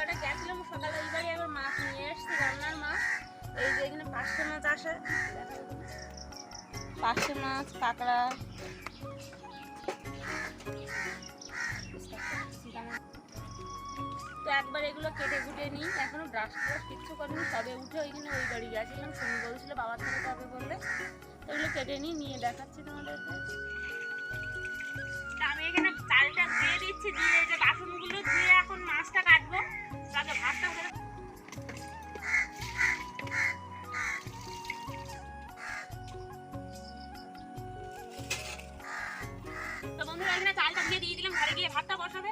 একবারে গেছিলাম, সকালে ওই বাড়ি একবার মাছ নিয়ে এসেছি রান্নার মাছ। এই যে এখানে পাঁচশো মাছ আসে। পাঁচশো মাছ, কাঁকড়া। তো একবার এগুলো কেটে কুটে নিই। এখনও ব্রাশ ট্রাশ কিচ্ছু করিনি, তবে উঠে ওইখানে ওই বাড়ি গেছিলাম। শুনি বলছিল বাবার সাথে তবে বললে। এগুলো কেটে নিই, নিয়ে দেখাচ্ছি তোমাদেরকে। আমি এখানে চালটা দিয়ে দিচ্ছি, দিয়ে যে বাসনগুলো ধুয়ে এখন মাছটা কাটবো। তো বন্ধুরা এখানে চালটা দিয়ে দিয়ে দিলাম ঘরে গিয়ে ভাতটা বসাবে।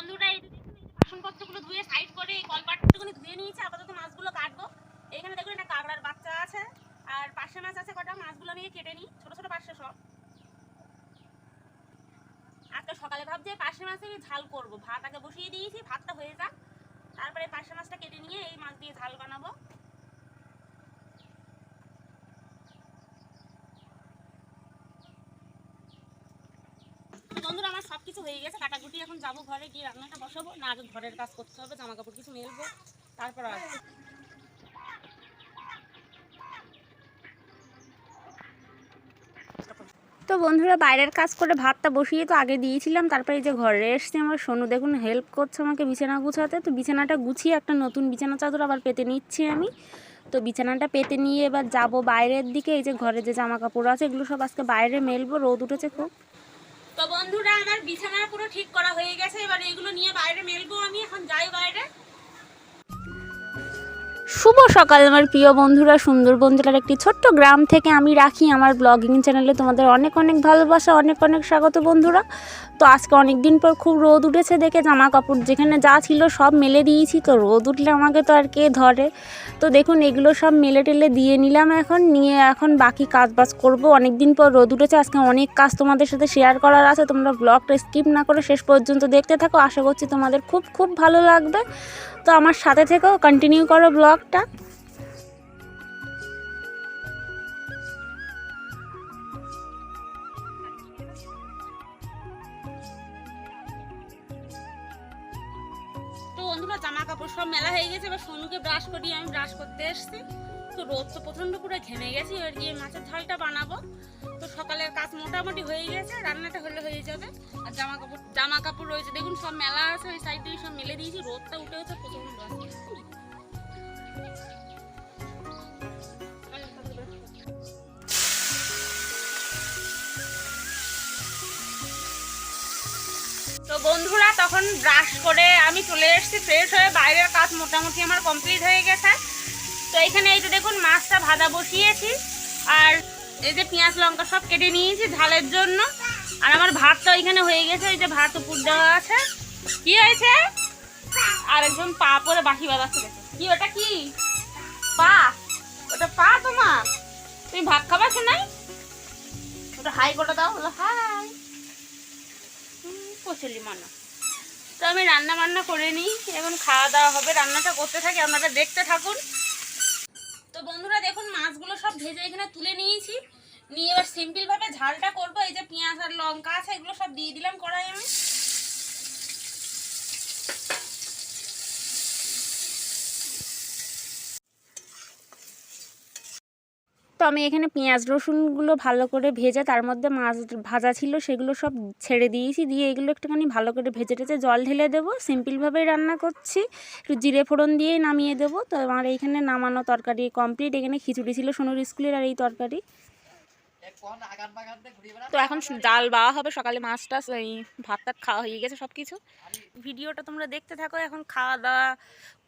বন্ধুরা বাসনপত্রগুলো ধুয়ে সাইড করে এই কলপাটটুকুনি ধুয়ে নিয়েছে, আপাতত মাছগুলো কাটবো। এখানে দেখুন, একটা কাঁকড়ার বাচ্চা আছে, আর পার্শে মাছ আছে কটা, মাছগুলো নিয়ে কেটে নিই, ছোট ছোট পাশে সব। আজকে সকালে ভাবছি পার্শে আমি ঝাল করব। ভাত আগে বসিয়ে দিয়েছি, ভাতটা হয়ে যাক। তারপরে পার্শে মাছটা কেটে নিয়ে এই মাছ দিয়ে ঝাল বানাবো। বন্ধুরা, আমার সব কিছু হয়ে গেছে। কাটাকুটি এখন যাব ঘরে গিয়ে রান্নাটা বসাবো। না, আগে ঘরের কাজ করতে হবে জামা কাপড় কিছু মেলবো। তারপর তো বন্ধুরা, বাইরের কাজ করে ভাতটা বসিয়ে তো আগে দিয়েছিলাম। তারপরে এই যে ঘরে এসছি আমার, সোনু দেখুন হেল্প করছে আমাকে বিছানা গুছাতে। তো বিছানাটা গুছিয়ে একটা নতুন বিছানা চাদর আবার পেতে নিচ্ছি আমি। তো বিছানাটা পেতে নিয়ে এবার যাব বাইরের দিকে। এই যে ঘরে যে জামা কাপড় আছে, এগুলো সব আজকে বাইরে মেলবো। রোদ উঠেছে খুব। তো বন্ধুরা, আমার বিছানা পুরো ঠিক করা হয়ে গেছে। এবার এগুলো নিয়ে বাইরে মেলবো আমি। এখন যাই বাইরে। শুভ সকাল, আমার প্রিয় বন্ধুরা। সুন্দরবন জেলার একটি ছোট্ট গ্রাম থেকে আমি রাখি আমার ব্লগিং চ্যানেলে তোমাদের অনেক অনেক ভালোবাসা, অনেক অনেক স্বাগত বন্ধুরা। তো আজকে অনেক দিন পর খুব রোদ উঠেছে দেখে জামা কাপড় যেখানে যা ছিল সব মেলে দিয়েছি, তো রোদ উঠলে আমাকে তো আর কে ধরে। তো দেখুন, এগুলো সব মেলে টেলে দিয়ে নিলাম এখন, নিয়ে এখন বাকি কাজ বাজ করব। অনেক দিন পর রোদ উঠেছে, আজকে অনেক কাজ তোমাদের সাথে শেয়ার করার আছে। তোমরা ব্লগটা স্কিপ না করে শেষ পর্যন্ত দেখতে থাকো। আশা করছি তোমাদের খুব খুব ভালো লাগবে। তো আমার সাথে থেকেও কন্টিনিউ করো ব্লগটা মোটামুটি হয়ে গেছে, রান্নাটা হলে হয়ে যাবে। আর জামা কাপড় জামা কাপড় রয়েছে। দেখুন সব মেলা আছে ওই সাইড দিয়ে সব মেলে দিয়েছি, রোদটা উঠে হচ্ছে প্রচণ্ড। তো বন্ধুরা, তখন ব্রাশ করে আমি চলে এসেছি ফ্রেশ হয়ে বাইরের কাজ মোটামুটি আমার কমপ্লিট হয়ে গেছে। তো এখানে এই যে দেখুন, মাছটা ভাজা বসিয়েছি। আর এই যে পেঁয়াজ, লঙ্কা সব কেটে নিয়েছি ঝালের জন্য। আর আমার ভাতটা ওইখানে হয়ে গেছে, ওই যে ভাত উপর দেওয়া আছে। কি হয়েছে? আর একজন পা পরে বাকি বাজাচ্ছে কি, ওটা কি? পা? ওটা পা তোমার? তুমি ভাত খাবা শোনাই ওটা হাই করে দাও হলো হাই। কচুলি মানা। তো আমি রান্না বান্না করে নিই, এখন খাওয়া দাওয়া হবে, রান্নাটা করতে থাকি, আপনারা দেখতে থাকুন তো বন্ধুরা দেখুন মাছগুলো সব ভেজে এখানে তুলে নিয়েছি। নিয়ে এবার সিম্পল ভাবে ঝালটা করব। এই যে পেঁয়াজ আর লঙ্কা আছে, এগুলো সব দিয়ে দিলাম কড়াই আমি। তো আমি এখানে পেঁয়াজ রসুনগুলো ভালো করে ভেজে তার মধ্যে মাছ ভাজা ছিল সেগুলো সব ছেড়ে দিয়েছি। দিয়ে এগুলো একটুখানি ভালো করে ভেজে টেজে জল ঢেলে দেবো। সিম্পলভাবেই রান্না করছি। একটু জিরে ফোড়ন দিয়েই নামিয়ে দেবো। তো আমার এইখানে নামানো তরকারি কমপ্লিট এখানে খিচুড়ি ছিল সোনুর স্কুলের আর এই তরকারি। তো এখন ডাল বাওয়া হবে সকালে মাছ টাছ এই ভাত টাত খাওয়া হয়ে গেছে সব কিছু ভিডিওটা তোমরা দেখতে থাকো এখন খাওয়া দাওয়া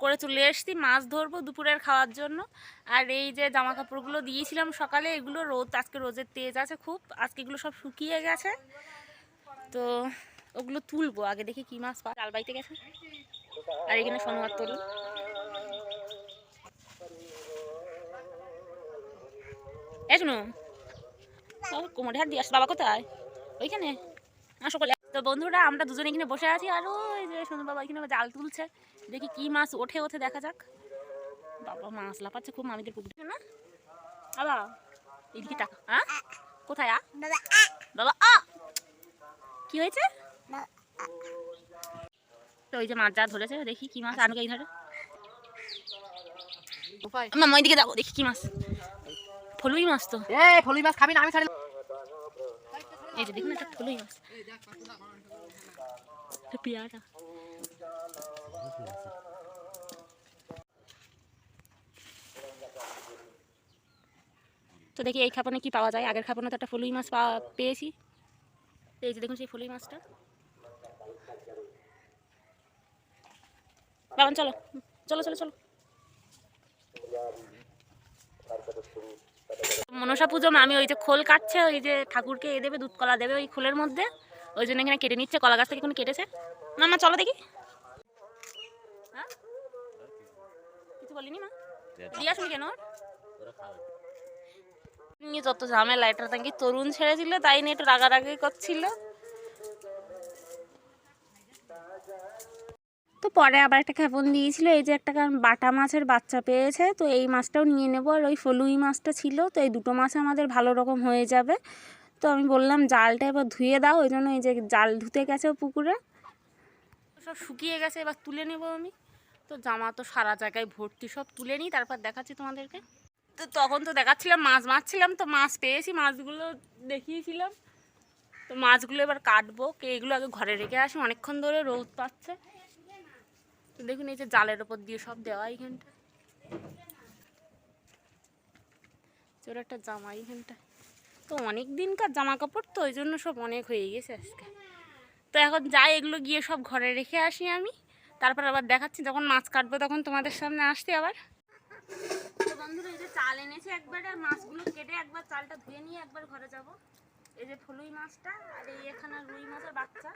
করে চলে এসছি মাছ ধরবো দুপুরের খাওয়ার জন্য। আর এই যে জামা কাপড়গুলো দিয়েছিলাম সকালে এগুলো রোদ আজকে রোদের তেজ আছে খুব আজকে এগুলো সব শুকিয়ে গেছে। তো ওগুলো তুলবো আগে দেখি কি মাছ পা ডাল বাইতে গেছে। আর এখানে সোনোয়ার তরুণ এ শুনো কোমরে হাত দিয়ে আসছে বাবা কোথায়? ওইখানে? আসো বলে তো বন্ধুরা আমরা দুজনে এখানে বসে আছি আর ওই যে সোনু বাবা এখানে জাল তুলছে। দেখি কি মাছ ওঠে ওঠে দেখা যাক। বাবা মাছ লাফাচ্ছে খুব মামিদের পুকুরে না? বাবা এদিকে টাকা হ্যাঁ কোথায় আ? বাবা আ। কি হয়েছে? তো ওই যে মাছ যা ধরেছে দেখি কি মাছ আনুকে এই ধরে। মামা ওইদিকে যাব দেখি কি মাছ। ফলুই মাছ তো। এ ফলুই মাছ খাবি না আমি ছাড়ি এই দেখুন একটা পেয়ারা। তো দেখি এই খাপানে কি পাওয়া যায়? আগের খাপানে তো একটা ফুলুই মাছ পেয়েছি। এই যে দেখুন সেই ফুলুই মাছটা। চলো। চলো চলো চলো। মনসা পুজো, মামি ওই যে খোল কাটছে, ওই যে ঠাকুরকে এ দেবে, দুধ কলা দেবে ওই খোলের মধ্যে। ওই জন্য এখানে কেটে নিচ্ছে, কলা গাছ থেকে কোনো কেটেছে। না মা চলো দেখি। হ্যাঁ? কিছু বলিনি, মা? কেন নিয়ে যত ঝামেলা, এটা নাকি তরুণ ছেড়েছিল, তাই নিয়ে একটু রাগারাগি করছিল। তো পরে আবার একটা খেপন দিয়েছিল, এই যে একটা কারণ বাটা মাছের বাচ্চা পেয়েছে, তো এই মাছটাও নিয়ে নেব। আর ওই ফলুই মাছটা ছিল, তো এই দুটো মাছ আমাদের ভালো রকম হয়ে যাবে। তো আমি বললাম জালটা এবার ধুয়ে দাও, ওই জন্য এই যে জাল ধুতে গেছে পুকুরে। সব শুকিয়ে গেছে, এবার তুলে নেব আমি। তো জামা তো সারা জায়গায় ভর্তি, সব তুলে নিই, তারপর দেখাচ্ছি তোমাদেরকে। তো তখন তো দেখাচ্ছিলাম, মাছ মারছিলাম, তো মাছ পেয়েছি, মাছগুলো দেখিয়েছিলাম। তো মাছগুলো এবার কাটবো, কে এগুলো আগে ঘরে রেখে আসি, অনেকক্ষণ ধরে রোদ পাচ্ছে। দেখুন, এই যে জালের ওপর দিয়ে সব দেওয়া এইখানটা। চোর একটা জামা এইখানটা। তো অনেক দিনকার জামা কাপড় তো, ওই জন্য সব অনেক হয়ে গেছে আজকে। তো এখন যাই, এগুলো গিয়ে সব ঘরে রেখে আসি আমি। তারপর আবার দেখাচ্ছি, যখন মাছ কাটবো তখন তোমাদের সামনে আসছি আবার। বন্ধুরা, এই যে চাল এনেছে একবারে, আর মাছগুলো কেটে একবার চালটা ধুয়ে নিয়ে একবার ঘরে যাব। এই যে ফলুই মাছটা, আর এই এখানে রুই মাছের বাচ্চা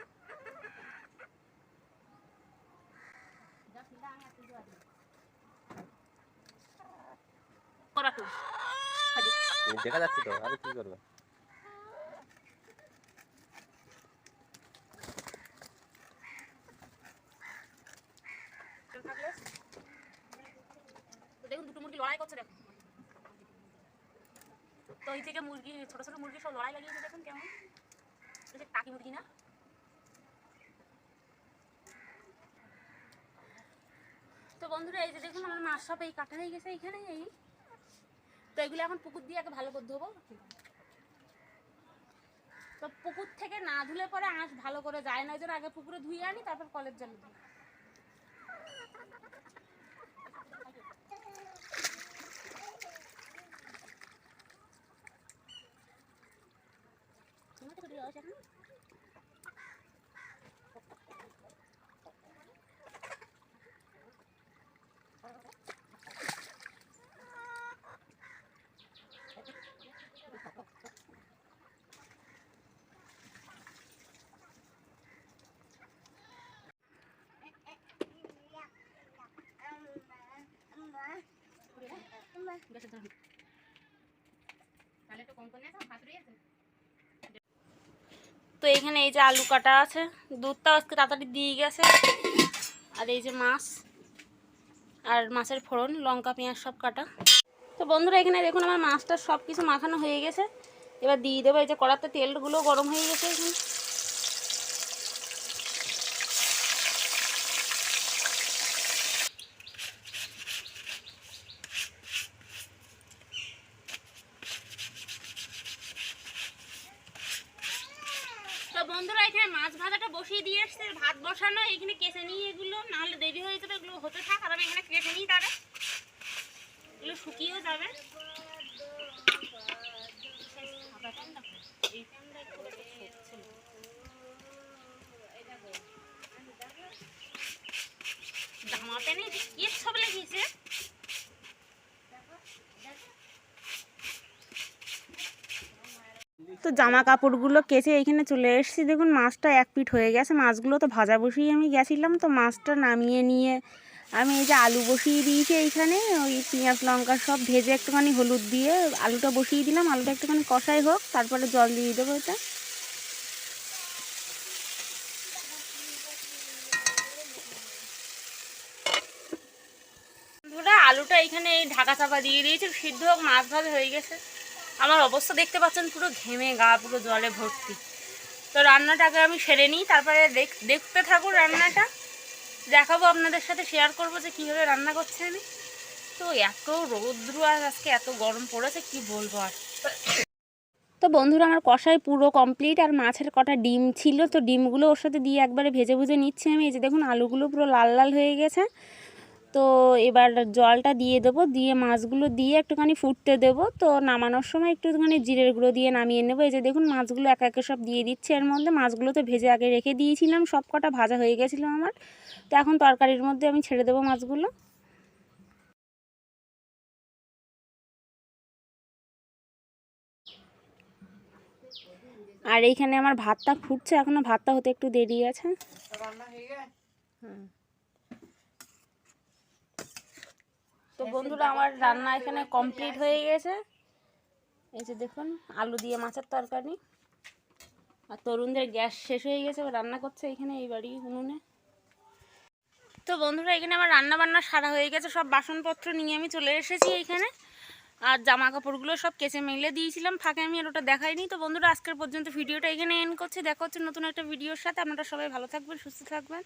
ওরা তো খালি। দেখা যাচ্ছে তো, আরে কি করবে? দেখুন, দুটো মুরগি লড়াই করছে, দেখুন। তো ওই থেকে মুরগি, ছোট ছোট মুরগি সব লড়াই লাগিয়েছে, দেখুন কেমন। টাকি মুরগি না? তো বন্ধুরা, এই যে দেখুন আমার মাছ সব এই কাটা হয়ে গেছে এইখানে এই তো এগুলো এখন পুকুর দিয়ে আগে ভালো করে ধোবো। তো পুকুর থেকে না ধুলে পরে আঁশ ভালো করে যায় না, ওই জন্য আগে পুকুরে ধুয়ে আনি, তারপর কলের জলে ধুই। তোমাকে তো দেওয়া আছে এখন? গ্যাসের ধরুন। তো এখানে এই যে আলু কাটা আছে দুধটা আজকে তাড়াতাড়ি দিয়ে গেছে আর এই যে মাছ, আর মাছের ফোড়ন, লঙ্কা, পেঁয়াজ সব কাটা তো বন্ধুরা, এখানে দেখুন আমার মাছটা সব কিছু মাখানো হয়ে গেছে এবার দিয়ে দেবো এই যে কড়াতে, তেলগুলো গরম হয়ে গেছে এখানে বসিয়ে দিয়ে এসছে, ভাত বসানো, এখানে কেসে নিয়ে এগুলো, নাহলে দেরি হয়ে যাবে, এগুলো হতে থাক, আর আমি এখানে কেসে নিই তারে এগুলো শুকিয়েও যাবে। জামা প্যান্টে কি সব লেগেছে তো জামা কাপড়গুলো কেচে এইখানে চলে এসেছি। দেখুন, মাছটা এক পিঠ হয়ে গেছে। মাছগুলো তো ভাজা বসিয়ে আমি গেছিলাম। তো মাছটা নামিয়ে নিয়ে আমি এই যে আলু বসিয়ে দিয়েছি এইখানে। ওই পেঁয়াজ, লঙ্কা সব ভেজে একটুখানি হলুদ দিয়ে আলুটা বসিয়ে দিলাম। আলুটা একটুখানি কষাই হোক, তারপরে জল দিয়ে দেবো এটা। আলুটা এখানে এই ঢাকা চাপা দিয়ে দিয়েছি। সিদ্ধ হোক, মাছ ভালো হয়ে গেছে। আমার অবস্থা দেখতে পাচ্ছেন, পুরো ঘেমে গা, পুরো জলে ভর্তি। তো রান্নাটাকে আমি সেরে নিই, তারপরে দেখ- দেখতে থাকুন রান্নাটা। দেখাবো আপনাদের সাথে শেয়ার করব যে কীভাবে রান্না করছি আমি। তো এত রৌদ্র আর আজকে এত গরম পড়েছে, কি বলব আর। তো বন্ধুরা, আমার কষাই পুরো কমপ্লিট আর মাছের কটা ডিম ছিল, তো ডিমগুলো ওর সাথে দিয়ে একবারে ভেজে ভুজে নিচ্ছি আমি। এই যে দেখুন, আলুগুলো পুরো লাল লাল হয়ে গেছে। তো এবার জলটা দিয়ে দেবো দিয়ে মাছগুলো দিয়ে একটুখানি ফুটতে দেবো। তো নামানোর সময় একটুখানি জিরের গুঁড়ো দিয়ে নামিয়ে নেব। এই যে দেখুন মাছগুলো একে একে সব দিয়ে দিচ্ছে। এর মধ্যে মাছগুলো তো ভেজে আগে রেখে দিয়েছিলাম সব কটা ভাজা হয়ে গেছিল আমার। তো এখন তরকারির মধ্যে আমি ছেড়ে দেবো মাছগুলো। আর এইখানে আমার ভাতটা ফুটছে এখনও ভাতটা হতে একটু দেরি আছে। হুম। তো বন্ধুরা আমার রান্না এখানে কমপ্লিট হয়ে গেছে। এই যে দেখুন আলু দিয়ে মাছের তরকারি। আর তরুণদের গ্যাস শেষ হয়ে গেছে রান্না করছে এখানে এই বাড়ি উনুনে। তো বন্ধুরা এখানে আমার রান্না বান্না সারা হয়ে গেছে সব বাসনপত্র নিয়ে আমি চলে এসেছি এইখানে আর জামা কাপড়গুলো সব কেচে মেলে দিয়েছিলাম ফাঁকে আমি আর ওটা দেখাইনি। তো বন্ধুরা আজকের পর্যন্ত ভিডিওটা এখানে এন্ড করছি। দেখা হচ্ছে নতুন একটা ভিডিওর সাথে। আপনারা সবাই ভালো থাকবেন সুস্থ থাকবেন।